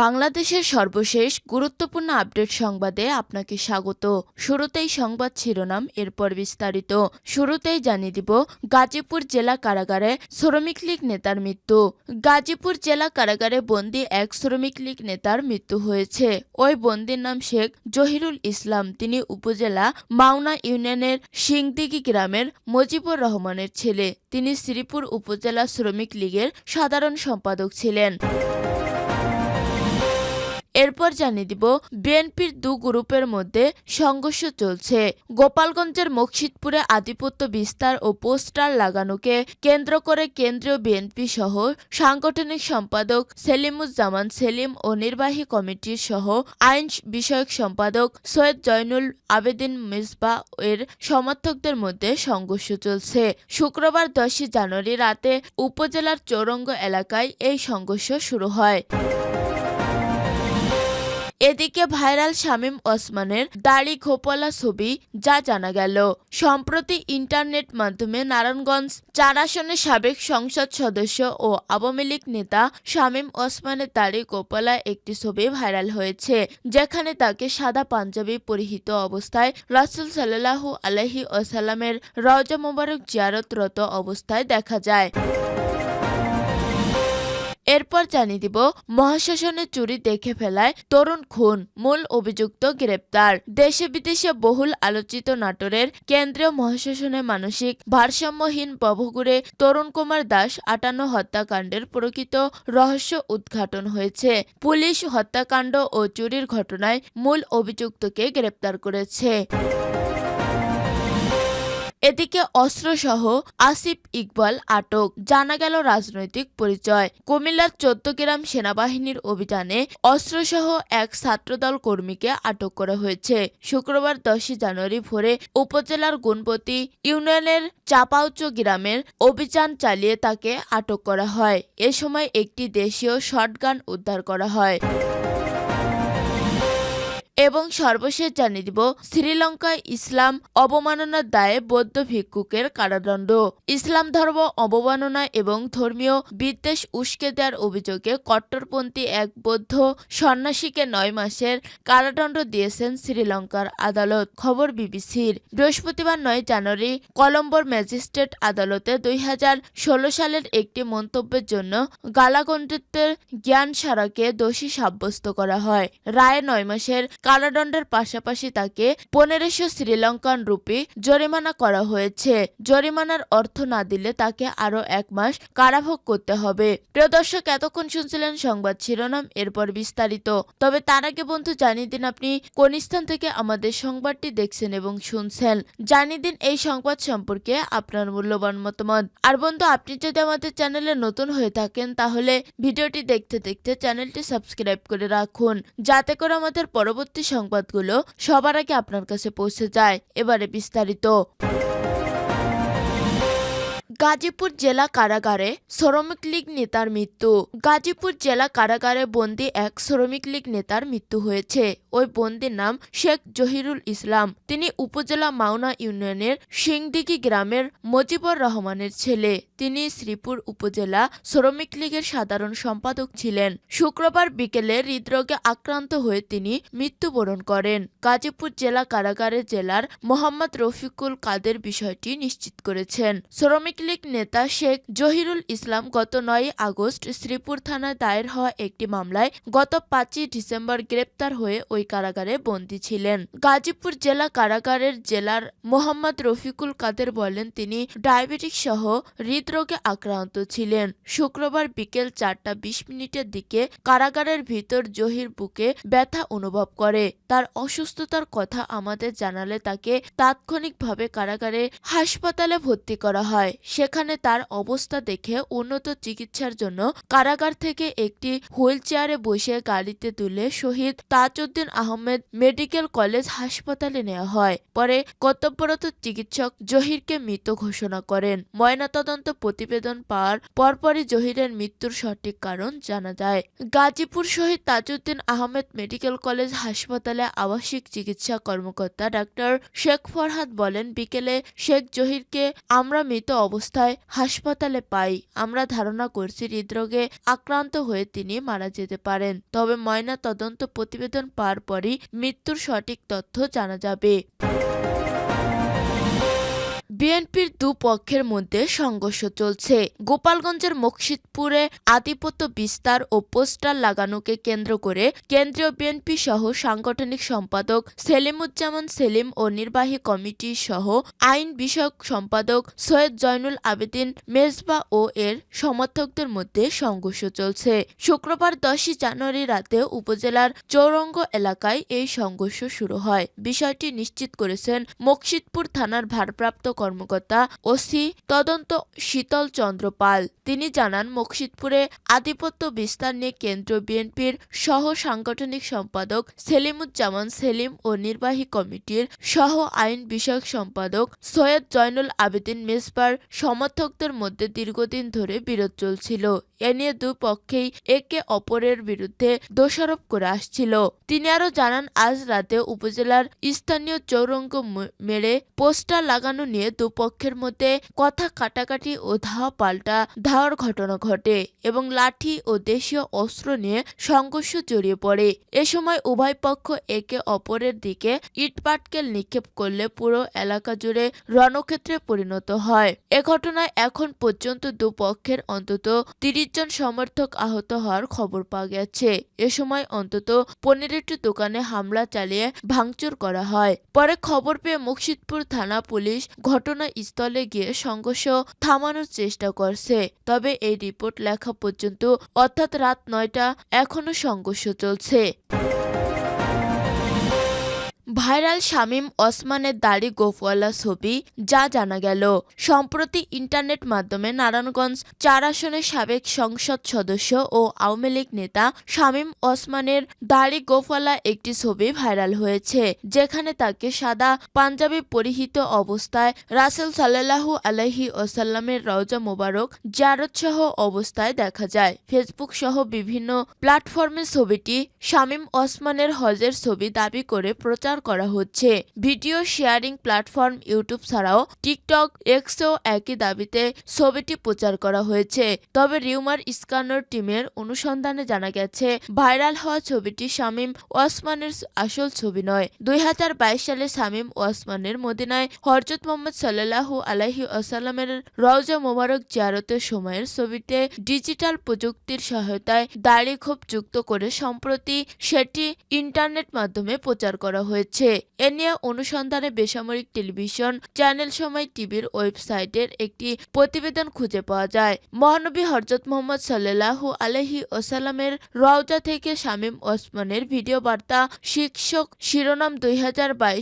বাংলাদেশের সর্বশেষ গুরুত্বপূর্ণ আপডেট সংবাদে আপনাকে স্বাগত। শুরুতেই সংবাদ শিরোনাম, এরপর বিস্তারিত। শুরুতেই জানিয়ে দিব, গাজীপুর জেলা কারাগারে শ্রমিক লীগ নেতার মৃত্যু। গাজীপুর জেলা কারাগারে বন্দি এক শ্রমিক লীগ নেতার মৃত্যু হয়েছে। ওই বন্দির নাম শেখ জহিরুল ইসলাম। তিনি উপজেলা মাওনা ইউনিয়নের সিংদিগি গ্রামের মজিবুর রহমানের ছেলে। তিনি শ্রীপুর উপজেলা শ্রমিক লীগের সাধারণ সম্পাদক ছিলেন। এরপর জানিয়ে দিব, বিএনপির দু গ্রুপের মধ্যে সংঘর্ষ চলছে। গোপালগঞ্জের মকসিদপুরে আধিপত্য বিস্তার ও পোস্টার লাগানোকে কেন্দ্র করে কেন্দ্রীয় বিএনপি সহ সাংগঠনিক সম্পাদক সেলিমুজ্জামান সেলিম ও নির্বাহী কমিটির সহ আইন বিষয়ক সম্পাদক সৈয়দ জয়নুল আবেদিন মিসবা এর সমর্থকদের মধ্যে সংঘর্ষ চলছে। শুক্রবার দশই জানুয়ারি রাতে উপজেলার চৌরঙ্গ এলাকায় এই সংঘর্ষ শুরু হয়। এদিকে ভাইরাল শামীম ওসমানের দাড়ি খোপলা ছবি, যা জানা গেল। সম্প্রতি ইন্টারনেট মাধ্যমে নারায়ণগঞ্জ চার আসনের সাবেক সংসদ সদস্য ও আওয়ামী লীগ নেতা শামীম ওসমানের দাড়ি গোপালা একটি ছবি ভাইরাল হয়েছে, যেখানে তাকে সাদা পাঞ্জাবি পরিহিত অবস্থায় রাসুল সাল্লাহু আলহি ওসাল্লামের রওজা মোবারক জিয়ারতরত অবস্থায় দেখা যায়। এরপর জানিয়ে দিব, মহাশাসনের চুরি দেখে ফেলায় তরুণ খুন, মূল অভিযুক্ত গ্রেপ্তার। দেশে বিদেশে বহুল আলোচিত নাটোরের কেন্দ্রীয় মহাশাসনে মানসিক ভারসাম্যহীন বভগুড়ে তরুণ কুমার দাস আটান্ন হত্যাকাণ্ডের প্রকৃত রহস্য উদ্ঘাটন হয়েছে। পুলিশ হত্যাকাণ্ড ও চুরির ঘটনায় মূল অভিযুক্তকে গ্রেপ্তার করেছে। এদিকে অস্ত্রসহ আসিফ ইকবাল আটক। জানা গেল রাজনৈতিক পরিচয়। কুমিল্লার চোদ্দগ্রাম সেনাবাহিনীর অভিযানে অস্ত্রসহ এক ছাত্রদল কর্মীকে আটক করা হয়েছে। শুক্রবার দশই জানুয়ারি ভোরে উপজেলার গুণপতি ইউনিয়নের চাপাউচ গ্রামের অভিযান চালিয়ে তাকে আটক করা হয়। এ সময় একটি দেশীয় শটগান উদ্ধার করা হয়। এবং সর্বশেষ জানিয়ে দিব শ্রীলঙ্কায় ইসলাম অবমাননার দায়ে বৌদ্ধ ভিক্ষুকের কারাদণ্ড। ইসলাম ধর্ম অবমাননা এবং ধর্মীয় বিদ্বেষ উস্কে দেওয়ার অভিযোগে কট্টরপন্থী এক বৌদ্ধ সন্ন্যাসীকে নয় মাসের কারাদণ্ড দিয়েছেন শ্রীলঙ্কার আদালত। খবর বিবিসির। বৃহস্পতিবার নয় জানুয়ারি কলম্বোর ম্যাজিস্ট্রেট আদালতে দুই হাজার ষোলো সালের একটি মন্তব্যের জন্য গালাগণ্ডিতের জ্ঞান সারাকে দোষী সাব্যস্ত করা হয়। রায়ে নয় মাসের কারাদণ্ডের পাশাপাশি তাকে পনেরোশো শ্রীলঙ্কান রুপি জরিমানা করা হয়েছে। জরিমানার অর্থ না দিলে তাকে আরও এক মাস কারাভোগ করতে হবে। প্রিয় দর্শক, এতক্ষণ শুনছিলেন সংবাদ শিরোনাম, এরপর বিস্তারিত। তবে তার আগে বন্ধু, জানিয়ে দিন আপনি কোন স্থান থেকে আমাদের সংবাদটি দেখছেন এবং শুনছেন। জানিয়ে দিন এই সংবাদ সম্পর্কে আপনার মূল্যবান মতামত। আর বন্ধু, আপনি যদি আমাদের চ্যানেলে নতুন হয়ে থাকেন, তাহলে ভিডিওটি দেখতে দেখতে চ্যানেলটি সাবস্ক্রাইব করে রাখুন। যাতে করে আমাদের পরবর্তী সংবাদগুলো সবার আগে আপনার কাছে পৌঁছে যায়। এবারে বিস্তারিত। গাজীপুর জেলা কারাগারে শ্রমিক লীগ নেতার মৃত্যু। গাজীপুর জেলা কারাগারে বন্দী এক শ্রমিক লীগ নেতার মৃত্যু হয়েছে। ওই বন্দির নাম শেখ জহিরুল ইসলাম। তিনি উপজেলা মাওনা ইউনিয়নের সিংদিঘি গ্রামের মজিবুর রহমানের ছেলে। তিনি শ্রীপুর উপজেলা শ্রমিক লীগের সাধারণ সম্পাদক ছিলেন। শুক্রবার বিকেলে হৃদরোগে আক্রান্ত হয়ে তিনি মৃত্যুবরণ করেন। গাজীপুর জেলা কারাগারে জেলার মোহাম্মদ রফিকুল কাদের বিষয়টি নিশ্চিত করেছেন। শ্রমিক লীগ নেতা শেখ জহিরুল ইসলাম গত নয় আগস্ট শ্রীপুর থানায় দায়ের হওয়া একটি মামলায় গত পাঁচই ডিসেম্বর গ্রেপ্তার হয়ে ওই কারাগারে বন্দী ছিলেন। গাজীপুর জেলা কারাগারের জেলার মোহাম্মদ রফিকুল কাদের বলেন, তিনি ডায়াবেটিক সহ হৃদরোগে আক্রান্ত ছিলেন। শুক্রবার বিকেল চারটা বিশ মিনিটের দিকে কারাগারের ভিতর জহির বুকে ব্যথা অনুভব করে। তার অসুস্থতার কথা আমাদের জানালে তাকে তাৎক্ষণিকভাবে কারাগারে হাসপাতালে ভর্তি করা হয়। সেখানে তার অবস্থা দেখে উন্নত চিকিৎসার জন্য কারাগার থেকে একটি হুইল চেয়ারে বসে গাড়িতে তুলে শহীদ তাজউদ্দিন আহমেদ মেডিকেল কলেজ হাসপাতালে নেওয়া হয়। পরে কর্তব্যরত চিকিৎসক জহিরকে মৃত ঘোষণা করেন। ময়নাতদন্ত প্রতিবেদন পাওয়ার পরপরই জহিরের মৃত্যুর সঠিক কারণ জানা যায়। গাজীপুর শহীদ তাজউদ্দিন আহমেদ মেডিকেল কলেজ হাসপাতালে আবাসিক চিকিৎসা কর্মকর্তা ডাক্তার শেখ ফরহাদ বলেন, বিকেলে শেখ জহিরকে আমরা মৃত অবস্থায় হাসপাতালে পাই। আমরা ধারণা করছি হৃদরোগে আক্রান্ত হয়ে তিনি মারা যেতে পারেন। তবে ময়না তদন্ত প্রতিবেদন পাওয়ার পরই মৃত্যুর সঠিক তথ্য জানা যাবে। বিএনপির দুপক্ষের মধ্যে সংঘর্ষ চলছে। গোপালগঞ্জের মকসিদপুরে আধিপত্য বিস্তার ও পোস্টার লাগানোকে কেন্দ্র করে কেন্দ্রীয় বিএনপি সহ সাংগঠনিক সম্পাদক সেলিমুজ্জামান সেলিম ও নির্বাহী কমিটি সহ আইন বিষয়ক সম্পাদক সৈয়দ জয়নুল আবেদিন মেজবা ও এর সমর্থকদের মধ্যে সংঘর্ষ চলছে। শুক্রবার দশই জানুয়ারি রাতে উপজেলার চৌরঙ্গ এলাকায় এই সংঘর্ষ শুরু হয়। বিষয়টি নিশ্চিত করেছেন মকসিদপুর থানার ভারপ্রাপ্ত কর্মকর্তা ওসি তদন্ত শীতল চন্দ্র পাল তিনি জানান মকসিদপুরে আধিপত্য বিস্তার নিয়ে কেন্দ্রীয় বিএনপির সহ সাংগঠনিক সম্পাদক সেলিমুজ্জামান সেলিম ও নির্বাহী কমিটির সহ আইন বিষয়ক সম্পাদক সৈয়দ জয়নুল আবেদিন মেসবার সমর্থকদের মধ্যে দীর্ঘদিন ধরে বিরোধ চলছিল। এ নিয়ে দুই পক্ষেই একে অপরের বিরুদ্ধে দোষারোপ করে আসছিল। তিনি আরও জানান, আজ রাতে উপজেলার স্থানীয় চৌরঙ্গ মেরে পোস্টার লাগানো নিয়ে দুপক্ষের মধ্যে কথা কাটাকাটি ও ধাওয়া পাল্টা ধাওয়ার ঘটনা ঘটে এবং লাঠি ও দেশীয় অস্ত্র নিয়ে সংঘর্ষ জড়িয়ে পড়ে। এ সময় উভয় পক্ষ একে অপরের দিকে ইটপাটকেল নিক্ষেপ করলে পুরো এলাকা জুড়ে রণক্ষেত্রে পরিণত হয়। এ ঘটনায় এখন পর্যন্ত দুপক্ষের অন্তত তিরিশ জন সমর্থক আহত হওয়ার খবর পাওয়া গেছে। এ সময় অন্তত পনেরোটি দোকানে হামলা চালিয়ে ভাঙচুর করা হয়। পরে খবর পেয়ে মুর্শিদপুর থানা পুলিশ ঘটনাস্থলে গিয়ে সংঘর্ষ থামানোর চেষ্টা করছে। তবে এই রিপোর্ট লেখা পর্যন্ত অর্থাৎ রাত নয়টা এখনও সংঘর্ষ চলছে। ভাইরাল শামীম ওসমানের দাড়ি গোফওয়ালা ছবি, যা জানা গেল। সম্প্রতি ইন্টারনেট মাধ্যমে নারায়ণগঞ্জ চার আসনের সাবেক সংসদ সদস্য ও আওয়ামী লীগ নেতা শামীম ওসমানের দাড়ি গোফওয়ালা একটি ছবি ভাইরাল হয়েছে, যেখানে তাকে সাদা পাঞ্জাবি পরিহিত অবস্থায় রাসেল সাল্লাল্লাহু আলাইহি ওসাল্লামের রওজা মোবারক জারত সহ অবস্থায় দেখা যায়। ফেসবুক সহ বিভিন্ন প্ল্যাটফর্মে ছবিটি শামীম ওসমানের হজের ছবি দাবি করে প্রচার করা হচ্ছে। ভিডিও শেয়ারিং প্ল্যাটফর্ম ইউটিউব ছাড়াও টিকটক, এক্সও একই দাবিতে ছবিটি প্রচার করা হয়েছে। তবে রিউমার স্ক্যানার টিমের অনুসন্ধানে জানা গেছে, ভাইরাল হওয়া ছবিটি শামীম ওসমানের আসল ছবি নয়। দুই সালে শামীম ওসমানের মদিনায় হরজত মোহাম্মদ সাল্লাল্লাহু আলাইহি আসাল্লামের রওজা মোবারক জিয়ারতের সময়ের ছবিতে ডিজিটাল প্রযুক্তির সহায়তায় দাড়ি খোপ যুক্ত করে সম্প্রতি সেটি ইন্টারনেট মাধ্যমে প্রচার করা হয়েছে। এ নিয়ে অনুসন্ধানে বেসামরিক টেলিভিশন চ্যানেল সময় টিভির ওয়েবসাইটের একটি প্রতিবেদন খুঁজে পাওয়া যায়। মহানবী হরজত মোহাম্মদ সাল্লাল্লাহু আলহি ওসালামের রওজা থেকে শামীম ওসমানের ভিডিও বার্তা শীর্ষক শিরোনাম দুই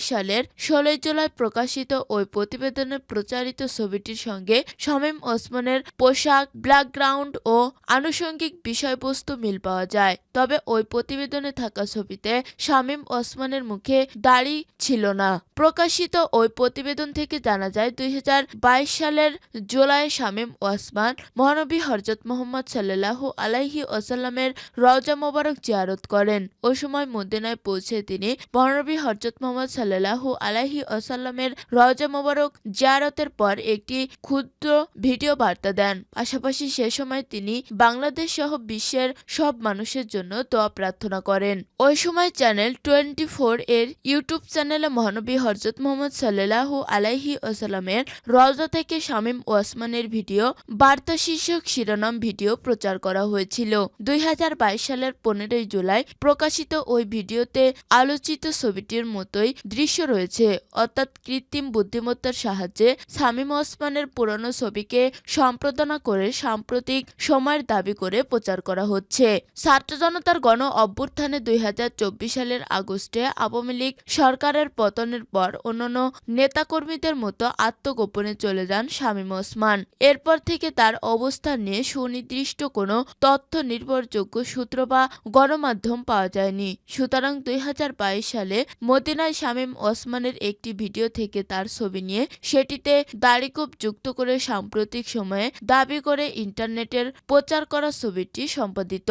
সালের ষোলোই জুলাই প্রকাশিত ওই প্রতিবেদনে প্রচারিত ছবিটির সঙ্গে শামীম ওসমানের পোশাক ব্যাকগ্রাউন্ড ও আনুষঙ্গিক বিষয়বস্তু মিল পাওয়া যায়। তবে ওই প্রতিবেদনে থাকা ছবিতে শামীম ওসমানের মুখে দাড়ি ছিল না। প্রকাশিত ওই প্রতিবেদন থেকে জানা যায়, দুই হাজার বাইশ সালের জুলাই শামীম ওসমান, মহানবী হরজত মোহাম্মদ সাল্লাল্লাহু আলাইহি ওসাল্লামের রওজা মোবারক জিয়ারত করেন। ওই সময় মদিনায় পৌঁছে তিনি মহানবী হরজত মোহাম্মদ সাল্লাল্লাহু আলাইহি ওসাল্লামের রওজা মোবারক জিয়ারতের পর একটি ক্ষুদ্র ভিডিও বার্তা দেন। পাশাপাশি সে সময় তিনি বাংলাদেশ সহ বিশ্বের সব মানুষের জন্য দোয়া প্রার্থনা করেন। ওই সময় চ্যানেল টোয়েন্টি ফোর এর ইউটিউব চ্যানেলে মহানবী হরজত মোহাম্মদ সাল্লাল্লাহু আলাইহি ওসাল্লামের রওজা থেকে শামীম ওয়াসমানের ভিডিও, বার্তা শীর্ষক শিরোনাম ভিডিও প্রচার করা হয়েছিল। দুই হাজার বাইশ সালের পনেরোই জুলাই প্রকাশিত ওই ভিডিওতে আলোচিত ছবিটির মতোই দৃশ্য রয়েছে। অর্থাৎ কৃত্রিম বুদ্ধিমত্তার সাহায্যে শামীম ওসমানের পুরনো ছবিকে সম্পাদনা করে সাম্প্রতিক সময়ের দাবি করে প্রচার করা হচ্ছে। ছাত্র জনতার গণ অভ্যুত্থানে দুই হাজার চব্বিশ সালের আগস্টে আওয়ামী লীগ সামরিক সরকারের পতনের পর অন্যান্য নেতাকর্মীদের মতো আত্মগোপনে চলে যান শামীম ওসমান। এরপর থেকে তার অবস্থান নিয়ে সুনির্দিষ্ট কোনো তথ্য নির্ভরযোগ্য সূত্র বা গণমাধ্যম পাওয়া যায়নি। সুতরাং দুই হাজার বাইশ সালে মদিনায় শামীম ওসমানের একটি ভিডিও থেকে তার ছবি নিয়ে সেটিতে দাড়িকোপ যুক্ত করে সাম্প্রতিক সময়ে দাবি করে ইন্টারনেটের প্রচার করা ছবিটি সম্পাদিত।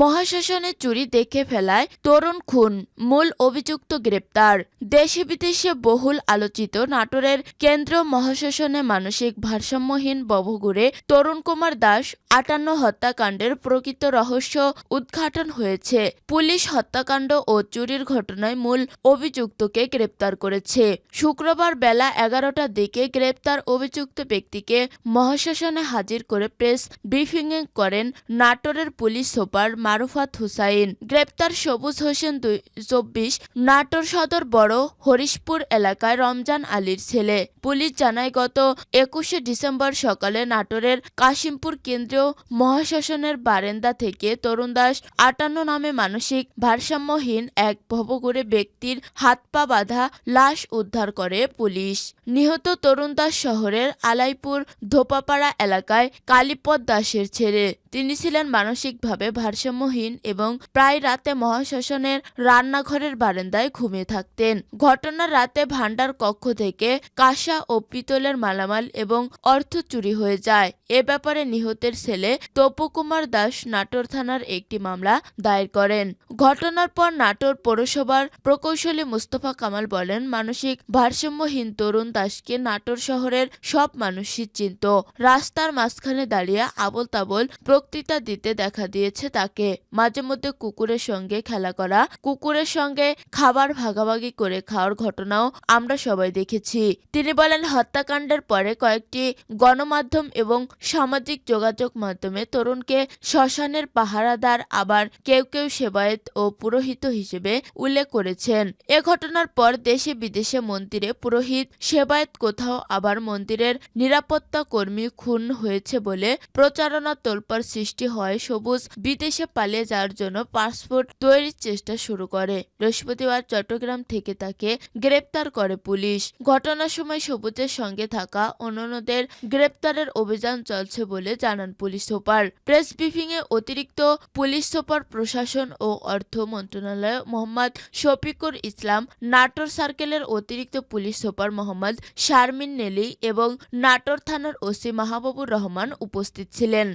মহাশাসনে চুরি দেখে ফেলায় তরুণ খুন, মূল অভিযুক্ত গ্রেপ্তার। দেশে বিদেশে বহুল আলোচিত নাটোরের কেন্দ্র মহাশাসনে মানসিক ভারসাম্যহীন বভগুড়ে তরুণ কুমার দাস আটান্ন হত্যাকাণ্ডের প্রকৃত রহস্য উদ্ঘাটন হয়েছে। পুলিশ হত্যাকাণ্ড ও চুরির ঘটনায় মূল অভিযুক্তকে গ্রেপ্তার করেছে। শুক্রবার বেলা এগারোটার দিকে গ্রেপ্তার অভিযুক্ত ব্যক্তিকে মহাশাসনে হাজির করে প্রেস ব্রিফিং করেন নাটোরের পুলিশ সুপার মারুফাত হুসাইন। গ্রেপ্তার সবুজ হোসেন দুই, চব্বিশ, নাটোর সদর বড়, হরিশপুর এলাকায় রমজান আলীর ছেলে। পুলিশ জানায়, গত একুশে ডিসেম্বর সকালে নাটোরের কাশিমপুর কেন্দ্রীয় মহাশাসনের বারেন্দা থেকে তরুণ দাস আটান্ন নামে মানসিক ভারসাম্যহীন এক ভবঘুরে ব্যক্তির হাত পা বাঁধা লাশ উদ্ধার করে পুলিশ। নিহত তরুণ দাস শহরের আলাইপুর ধোপাপাড়া এলাকায় কালীপদ দাসের ছেলে। তিনি ছিলেন মানসিকভাবে ভারসাম্যহীন এবং প্রায় রাতে মহাশাসনের রান্নাঘরের বারান্দায় ঘুমিয়ে থাকতেন। ঘটনার রাতে ভান্ডার কক্ষ থেকে কাঁসা ও পিতলের মালামাল এবং অর্থ চুরি হয়ে যায়। এ ব্যাপারে নিহতের ছেলে তপকুমার দাস নাটোর থানার একটি মামলা দায়ের করেন। ঘটনার পর নাটোর পৌরসভার প্রকৌশলী মুস্তফা কামাল বলেন, মানসিক ভারসাম্যহীন তরুণ দাসকে নাটোর শহরের সব মানুষই চিনত। রাস্তার মাঝখানে দাঁড়িয়ে আবল তাবল বক্তৃতা দিতে দেখা দিয়েছে তাকে। মাঝে মধ্যে কুকুরের সঙ্গে খেলা করা, কুকুরের সঙ্গে খাবার ভাগাভাগি করে খাওয়ার ঘটনাও আমরা সবাই দেখেছি। তিনি বলেন, হত্যাকাণ্ডের পরে কয়েকটি গণমাধ্যম এবং সামাজিক যোগাযোগ মাধ্যমে তরুণকে শ্মশানের পাহারাদার আবার কেউ কেউ সেবায়েত ও পুরোহিত হিসেবে উল্লেখ করেছেন। এ ঘটনার পর দেশে বিদেশে মন্দিরে পুরোহিত সেবায়েত, কোথাও আবার মন্দিরের নিরাপত্তা কর্মী খুন হয়েছে বলে প্রচারণা তোলপাড় সৃষ্টি হয় সবুজ বিদেশে পালিয়ে যাওয়ার জন্য পাসপোর্ট তৈরির চেষ্টা শুরু করে। বৃহস্পতিবার চট্টগ্রাম থেকে তাকে গ্রেপ্তার করে পুলিশ। ঘটনার সময় সবুজের সঙ্গে থাকা অন্যান্যদের গ্রেপ্তারের অভিযান চলছে বলে জানান পুলিশ সুপার। প্রেস ব্রিফিংয়ে অতিরিক্ত পুলিশ সুপার প্রশাসন ও অর্থ মন্ত্রণালয় মোহাম্মদ শফিকুর ইসলাম, নাটোর সার্কেলের অতিরিক্ত পুলিশ সুপার মোহাম্মদ শারমিন নেলি এবং নাটোর থানার ওসি মাহবুবুর রহমান উপস্থিত ছিলেন।